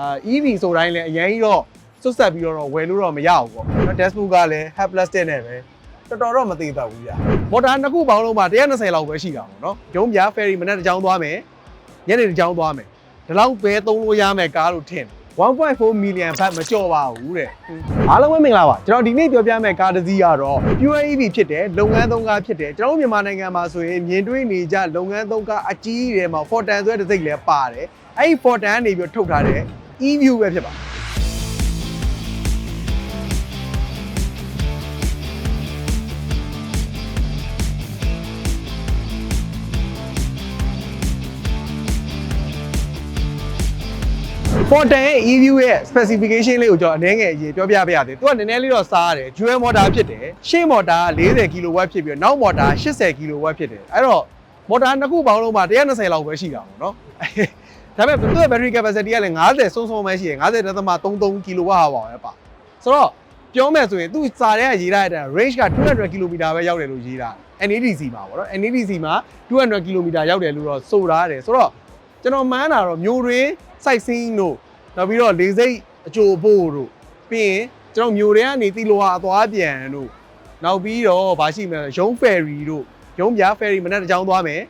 အာ EV ဆိုတိုင်းလည်းအရင်ကြီးတော့စွတ်ဆက်ပြီးတော့ဝယ်လို့တော့မရဘူးပေါ့နော် dashboard ကလည်း head plastic နဲ့ပဲတော်တော်တော့မသေးတော့ဘူးဗျာမော်တာနှစ်ခုပေါင်းလုံးမှာ120လောက်ပဲရှိတာပေါ့နော်ဂျုံပြ ferry မနေ့တစ်ကြောင်းသွားမယ်ညနေတစ်ကြောင်းသွားမယ်ဒီလောက်ပဲသုံးလို့ရမယ်ကားလို့ထင်တယ်1.4 million ဘတ်မကြော်ပါဘူးတဲ့အားလုံးပဲမင်္ဂလာပါကျွန်တော်ဒီနေ့ပြောပြမယ့်ကားတစ်စီးကတော့ Pure EV ဖြစ်တယ်လုပ်ငန်းသုံးကားဖြစ်တယ်ကျွန်တော်တို့မြန်မာနိုင်ငံမှာဆိုရင်မြင်တွေ့နေကြလုပ်ငန်းသုံးကားအကြီးတွေမှာ Fortan ဆိုတဲ့တစ်စိတ်လည်းပါတယ်အဲ့ဒီ Fortan ကနေပြီးထုတ်ထားတဲ့ EView ပဲဖြစ်ပါ Fortan ရဲ့ EView ရဲ့ specification လေးကိုကျွန်တော်အနည်းငယ်အရေးပြောပြပါရစေ။သူကနည်းနည်းလေးတော့စားရတယ်။ dual motor ဖြစ်တယ်။ရှေ့ motor က40 kW ဖြစ်ပြီးတော့နောက် motor 80 kW ဖြစ်တယ်။အဲ့တော့ motor နှစ်ခုပေါင်းလုံးမှာ120လောက်ပဲရှိတာပေါ့နော်။ ဒါပေမဲ့သူ့ရဲ့ battery capacity ကလည်း90ဆုံးဆုံးပဲရှိတယ်90.33 kWh ပါပဲပါ။ဆိုတော့ပြောမယ်ဆိုရင်သူစာထဲကရေးထားတဲ့ range က200 km ပဲရောက်တယ်လို့ရေးတာ NADC မှာပေါ့နော် NADC မှာ200 km ရောက်တယ်လို့တော့ဆိုထားတယ်ဆိုတော့ကျွန်တော်မှန်းတာတော့မျိုးရင်း site scene တို့နောက်ပြီးတော့လေစိတ်အကြိုဖို့တို့ပြီးရင်ကျွန်တော်မျိုးတွေကနေတီလိုဟာအသွားပြန်တို့နောက်ပြီးတော့ဗာရှိမယ်ရုံး ferry တို့ရုံးပြ ferry မနေ့တစ်ကြောင်းသွားမယ်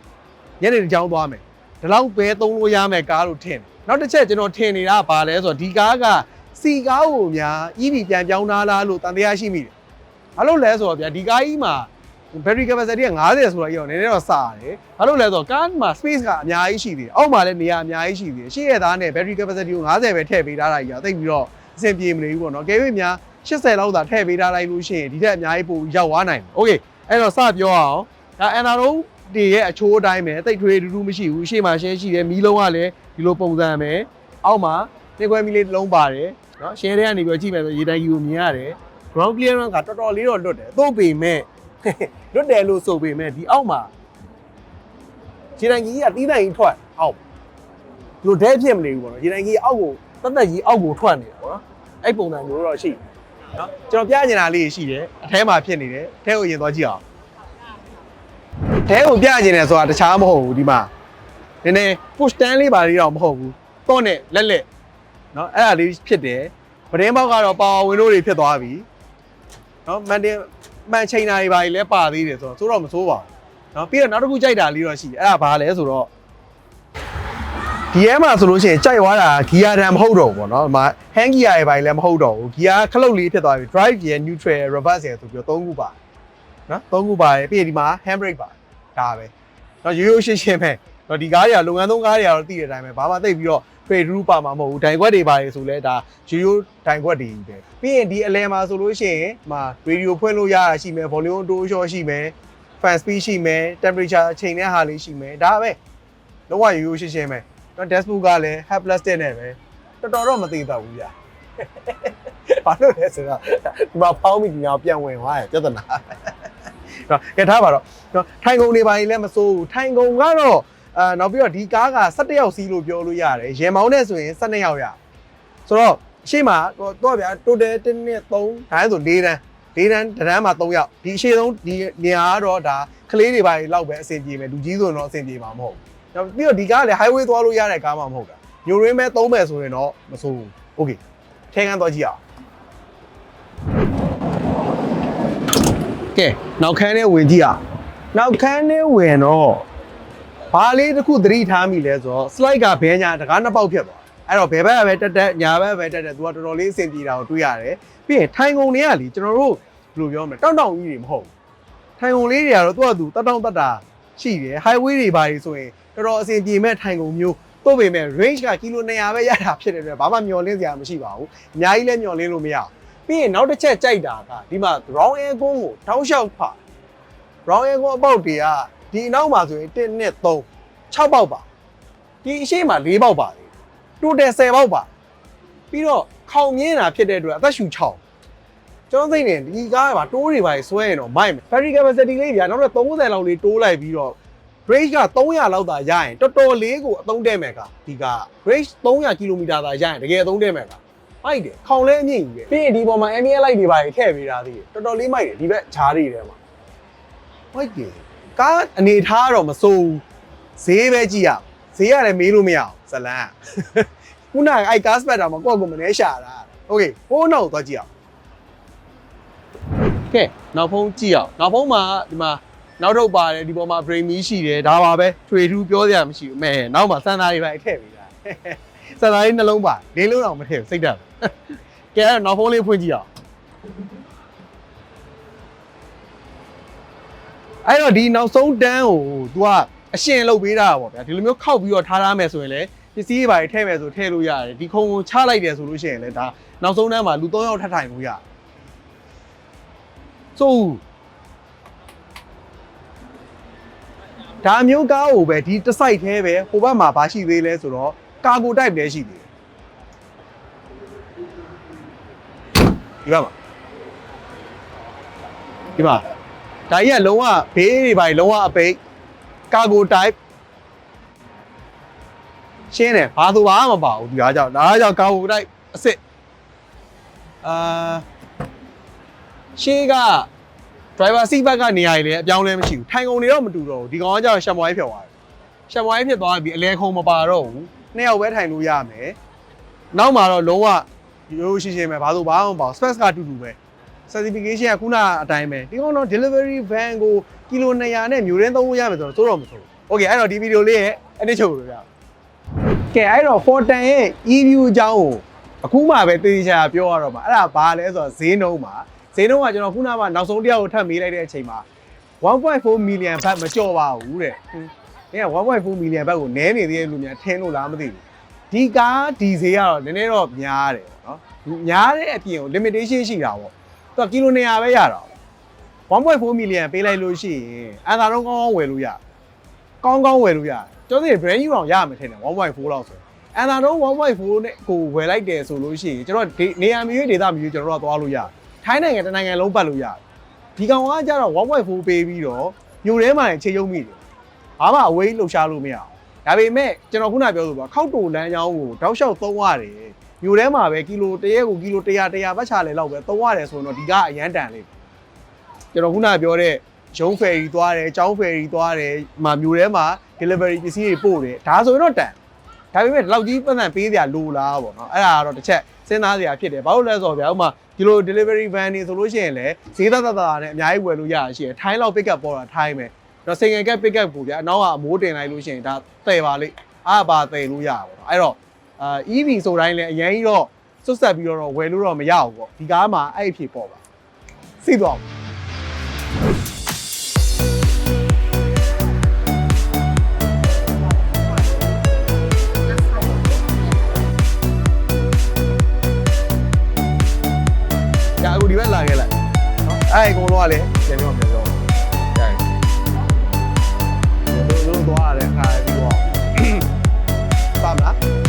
ညနေတစ်ကြောင်းသွားမယ် ဒီလောက်ပဲသုံးလို့ရမယ်ကားလို့ထင်တယ်နောက်တစ်ချက်ကျွန်တော်ထင်နေတာကဘာလဲဆိုတော့ဒီကားကစီကားကိုများ EV ပြန်ပြောင်းထားလားလို့တန်တရားရှိမိတယ်ဘာလို့လဲဆိုတော့ဗျာဒီကားကြီးမှာ battery capacity က90ဆိုတာကြီးတော့နည်းနည်းတော့စာတယ်။ဘာလို့လဲဆိုတော့ကားမှာ space ကအများကြီးရှိသေးတယ်။အောက်မှာလည်းနေရာအများကြီးရှိသေးတယ်။ရှေ့ရသားနဲ့ battery capacity ကို90ပဲထည့်ပေးထားတာကြီးကသိပ်ပြီးတော့အဆင်ပြေမနေဘူးပေါ့နော်။ကဲ၍များ80လောက်သာထည့်ပေးထားလိုက်လို့ရှိရင်ဒီထက်အများကြီးပိုရောက်သွားနိုင်တယ်။ Okay အဲ့တော့စပြောအောင်။ဒါ Anaro တွေ ရဲ့အချိုးအတိုင်းပဲတိတ်ထွေးတူတူမရှိဘူး။ရှေ့မှာရှင်းရှိတယ်။မီးလုံးကလည်းဒီလိုပုံစံပဲ။အောက်မှာနေခွဲမီးလေးတစ်လုံးပါတယ်။နော်ရှယ်ထဲကနေပြီးတော့ကြည့်မယ်ဆိုရေတိုင်ကြီးကိုမြင်ရတယ်။ ground clearance ကတော်တော်လေးတော့လွတ်တယ်။သို့ပေမဲ့လွတ်တယ်လို့ဆိုပေမဲ့ဒီအောက်မှာခြေတံကြီးကတီးတံကြီးထွက်အောက်ဒီလိုဒဲဖြစ်မနေဘူးပေါ့နော်ခြေတံကြီးအောက်ကိုတက်တက်ကြီးအောက်ကိုထွက်နေတာပေါ့နော်အဲ့ပုံစံမျိုးတော့ရှိတယ်နော်ကျွန်တော်ပြချင်တာလေးရှိတယ်အထဲမှာဖြစ်နေတယ်အထဲကိုရင်သွားကြည့်အောင် အထဲကိုပြချင်တယ်ဆိုတာတခြားမဟုတ်ဘူးဒီမှာနည်းနည်း push stand လေးပါလေးတော့မဟုတ်ဘူးတော့နဲ့လက်လက်နော်အဲ့ဒါလေးဖြစ်တယ်ပတင်းပေါက်ကတော့ power window တွေဖြစ်သွားပြီနော်မန်တင်မှန်ချိန်တာတွေပါလေလဲပါသေးတယ်ဆိုတော့ဆိုတော့မစိုးပါဘူးเนาะပြီးတော့နောက်တစ်ခုကြိုက်တာလေးတော့ရှိတယ်အဲ့ဒါဘာလဲဆိုတော့ဒီထဲမှာဆိုလို့ရှိရင်ကြိုက်သွားတာဂီယာတန်မဟုတ်တော့ဘူးပေါ့နော်ဒီမှာ hand gear တွေပါလည်းမဟုတ်တော့ဘူးဂီယာခလုတ်လေးဖြစ်သွားပြီ drive ရယ် neutral ရယ် reverse ရယ်ဆိုပြီးတော့၃ခုပါနော်၃ခုပါတယ်ပြီးရင်ဒီမှာ hand brake ပါ ဒါပဲတော့ရိုးရိုးရှင်းရှင်းပဲတော့ဒီကားတွေကလုပ်ငန်းသုံးကားတွေကတော့သိတဲ့အတိုင်းပဲဘာမှသိပြီးတော့ပေရူပါမှာမဟုတ်ဘူးဒိုင်ခွက်တွေပါတယ်ဆိုလဲဒါရိုးရိုးဒိုင်ခွက်တွေပဲပြီးရင်ဒီအလဲမှာဆိုလို့ရှိရင်မှာရေဒီယိုဖွင့်လို့ရတာရှိမယ် volume တိုးလျှော့ရှိမယ် fan speed ရှိမယ် temperature အချိန်နဲ့ဟာလေးရှိမယ်ဒါပဲလုံးဝရိုးရိုးရှင်းရှင်းပဲတော့ dashboard ကလည်း half plastic နဲ့ပဲတော်တော်တော့မသေးတော့ဘူးဗျာဘာလို့လဲဆိုတော့ဒီမှာဖောင်းမိကညာပြန်ဝင်သွားတယ်ပြဿနာ တော့ကဲထားပါတော့ထိုင်ကုန်တွေပါရင်လည်းမစိုးဘူးထိုင်ကုန်ကတော့အာနောက်ပြီးတော့ဒီကားက17ယောက်စီးလို့ပြောလို့ရတယ်ရင်မောင်းနဲ့ဆိုရင်12ယောက်ရဆိုတော့အရှိမတော့ဗျာ total 1နဲ့3ဒါဆို4တန်း4တန်းတစ်တန်းမှာ3ယောက်ဒီအရှိဆုံးဒီနေရာကတော့ဒါကလေးတွေပါလောက်ပဲအဆင်ပြေမယ်လူကြီးဆိုရင်တော့အဆင်ပြေမှာမဟုတ်ဘူးနောက်ပြီးတော့ဒီကားကလည်း highway သွားလို့ရတဲ့ကားမှမဟုတ်တာညိုရင်းပဲသုံးမယ်ဆိုရင်တော့မဆိုးဘူး okay ထဲကန်းသွားကြည့်အောင် ကဲနောက်ခန်းထဲဝင်ကြည့်အောင်နောက်ခန်းထဲဝင်တော့ဘာလေးတစ်ခုသတိထားမိလဲဆိုတော့ slide ကဘဲညာတကားနှစ်ပေါက်ဖြစ်သွားအဲ့တော့ဘယ်ဘက်ကပဲတက်တက်ညာဘက်ပဲတက်တက်သူကတော်တော်လေးအဆင်ပြေတာကိုတွေ့ရတယ်ပြီးရင်ထိုင်ကုန်တွေကလीကျွန်တော်တို့ဘယ်လိုပြောမလဲတောက်တောက်ကြီးတွေမဟုတ်ဘူးထိုင်ကုန်လေးတွေကတော့သူကသူတက်တောက်တက်တာရှိတယ် highway တွေဘာတွေဆိုရင်တော်တော်အဆင်ပြေမဲ့ထိုင်ကုန်မျိုးတို့ပေမဲ့ range ကကီလို200ပဲရတာဖြစ်တဲ့အတွက်ဘာမှမျောလင်းစရာမရှိပါဘူးအများကြီးလည်းမျောလင်းလို့မရဘူး ပြီးရင်နောက်တစ်ချက်ကြိုက်တာကဒီမှာ round air ကုန်းကိုတောက်လျှောက်ဖာ round air ကုန်းအပေါက်တွေကဒီအနောက်မှာဆိုရင်1နဲ့3 6ပေါက်ပါဒီအရှိမ4ပေါက်ပါလေတိုတယ်10ပေါက်ပါပြီးတော့ခေါင်မြင်းတာဖြစ်တဲ့အတွက်အသက်ရှူ6ကျွန်တော်သိနေဒီကားကတိုးတွေပါဆွဲရင်တော့မိုက်မယ် battery capacity လေးဗျာနောက်တော့30လောက်လေးတိုးလိုက်ပြီးတော့ range က300လောက်သာရရင်တော်တော်လေးကိုအသုံးတဲ့မယ်ကဒီက range 300 km သာရရင်တကယ်အသုံးတဲ့မယ်က မိုက်တယ်ခေါင်လဲအမြင့်ကြီးပဲပြီးရင်ဒီပေါ်မှာ ambient light တွေပါထည့်ပေးထားသေးတယ်တော်တော်လေးမိုက်တယ်ဒီဘက်ဂျားတွေထဲမှာမိုက်တယ်ကားအနေထားတော့မစိုးဘူး ဈေးပဲကြည့်ရအောင်ဈေးရတယ်မေးလို့မရအောင်ဇလန်းက ခုနကအဲ့ကားစပက်တာမှာကိုယ့်ကိုယ်မနေရှာတာโอเคဟိုးနောက်ကိုသွားကြည့်အောင်ကဲနောက်ဖုံးကြည့်အောင်နောက်ဖုံးမှာဒီမှာနောက်တော့ပါတယ်ဒီပေါ်မှာ brain me ရှိတယ်ဒါပါပဲထွေထူးပြောစရာမရှိဘူးမဲနောက်မှာစံသားတွေပဲထည့်ပေးတာစံသားလေးနှလုံးပါလေးလုံးတော့မထည့်ဘူးစိတ်ဓာတ် ကဲအဲ့တော့နောက်ဖုံးလေးဖွင့်ကြည့်အောင်အဲ့တော့ဒီနောက်ဆုံးတန်းကို तू ကအရှင်လုပ်ပေးတာပေါ့ဗျာဒီလိုမျိုးခောက်ပြီးတော့ထားထားမယ်ဆိုရင်လည်းပစ္စည်းတွေပါထည့်မယ်ဆိုထည့်လို့ရတယ်ဒီခုံကိုချလိုက်တယ်ဆိုလို့ရှိရင်လည်းဒါနောက်ဆုံးတန်းမှာလူ၃ယောက်ထပ်ထိုင်လို့ရတယ်ဆိုဒါမျိုးကားကိုပဲဒီတစ်ဆိုင်သေးပဲဟိုဘက်မှာဘာရှိသေးလဲဆိုတော့ကာဂိုတိုက်လည်းရှိသေးတယ် ဒီဘက်မှာဒီမှာဒါကြီးကလုံးဝဘေးတွေပါလုံးဝအပိတ်ကာဂိုတိုက်ရှင်းတယ်ဘာသူဘာမှမပါဘူးဒီကားကြောင့်ဒါကြောင့်ကာဂိုတိုက်အစ်စ်အာရှေးက driver seat back ကနေရာတွေလည်းအပြောင်းလဲမရှိဘူးထိုင်ကုန်တွေတော့မတူတော့ဘူးဒီကောင်ကကြောင့်ရှမ်မွိုင်းဖြစ်သွားတယ်ရှမ်မွိုင်းဖြစ်သွားပြီအလဲခုံမပါတော့ဘူးနှစ်ယောက်ပဲထိုင်လို့ရမယ်နောက်မှာတော့လုံးဝ ရိုးရှိရှင်းပဲဘာလို့ဘာမှမပါဘူး space ကတူတူပဲ certification ကခုနအတိုင်းပဲဒီကောင်တော့ delivery van ကိုကီလို200နဲ့မျိုးရင်းသုံးလို့ရမယ်ဆိုတော့သို့တော့မဆိုဘူး okay အဲ့တော့ဒီဗီဒီယိုလေးရဲ့အနည်းချုပ်လို့ရအောင်ကဲအဲ့တော့ Fortan ရဲ့ e-view အကြောင်းကိုအခုမှပဲတည်ချာပြောရတော့မှာအဲ့ဒါဘာလဲဆိုတော့ဈေးနှုန်းမှာဈေးနှုန်းကကျွန်တော်ခုနကမှနောက်ဆုံးတစ်ယောက်ကိုထပ်မေးလိုက်တဲ့အချိန်မှာ1.4 million ဘတ်မကျော်ပါဘူးတဲ့ဟင်းဒီက1.4 million ဘတ်ကိုနည်းနေသေးတဲ့လူများထင်းလို့လားမသိဘူးဒီကားဒီဈေးကတော့နည်းနည်းတော့များတယ်ပေါ့ နော်များတဲ့အပြင်ကို limitation ရှိတာပေါ့သူကကီလို200ပဲရတာ1.4 million ပေးလိုက်လို့ရှိရင်အန်သာတော့ကောင်းကောင်းဝယ်လို့ရကောင်းကောင်းဝယ်လို့ရတယ်ကျောင်းစီ brand new အောင်ရမှာထင်တယ်1.4လောက်ဆိုအန်သာတော့1.4နဲ့ကိုဝယ်လိုက်တယ်ဆိုလို့ရှိရင်ကျွန်တော်ဒီနေရာမျိုးဒေသမျိုးကျွန်တော်တို့ကသွားလို့ရတယ်ထိုင်းနိုင်ငံတစ်နိုင်ငံလုံးပတ်လို့ရတယ်ဒီကောင်ကကြတော့1.4ပေးပြီးတော့မြို့ထဲမှာချိန်ရုံမိတယ်ဘာမှအဝေးလှုပ်ရှားလို့မရအောင်ဒါပေမဲ့ကျွန်တော်ခုနပြောဆိုပါခောက်တူလမ်းကြောင်းကိုတောက်လျှောက်သုံးရတယ် မြို့ထဲမှာပဲကီလိုတရက်ကိုကီလို100 100ပတ်ချလေလောက်ပဲသုံးရတယ်ဆိုတော့ဒီကအရန်တန်လေးကျွန်တော်ခုနပြောတဲ့ရုံးဖယ်ရီသွားတယ်ကျောင်းဖယ်ရီသွားတယ်မှာမြို့ထဲမှာ delivery ပစ္စည်းတွေပို့တယ်ဒါဆိုရင်တော့တန်ဒါပေမဲ့ဒီလောက်ကြီးပတ်စံပေးစရာလိုလားပေါ့နော်အဲ့ဒါကတော့တစ်ချက်စဉ်းစားစရာဖြစ်တယ်ဘာလို့လဲဆိုတော့ဗျာဥပမာဒီလို delivery van တွေဆိုလို့ရှိရင်လည်းဈေးသက်သက်သာနဲ့အများကြီးဝယ်လို့ရရရှိတယ်ထိုင်းလောက် pick up ပေါ်တာထိုင်းမယ်တော့ single cab pick up ကိုဗျာအနောက်ကအမိုးတင်လိုက်လို့ရှိရင်ဒါတည်ပါလိမ့်အားပါတည်လို့ရပါပေါ့နော်အဲ့တော့ အာ EV ဆိုတိုင်းလည်းအရင်ကြီးတော့စွတ်ဆက်ပြီးတော့ဝယ်လို့တော့မရဘူးပေါ့ဒီကားမှာအဲ့အဖြစ်ပေါ့ပါစီးသွားအောင်ဒီဘက်လာခဲ့လိုက်เนาะအဲ့အကုန်လုံးကလည်းပြန်ပြောပြန်ပြောကြိုက်တို့တို့သွားရတဲ့ခါပြီးတော့ပါမလား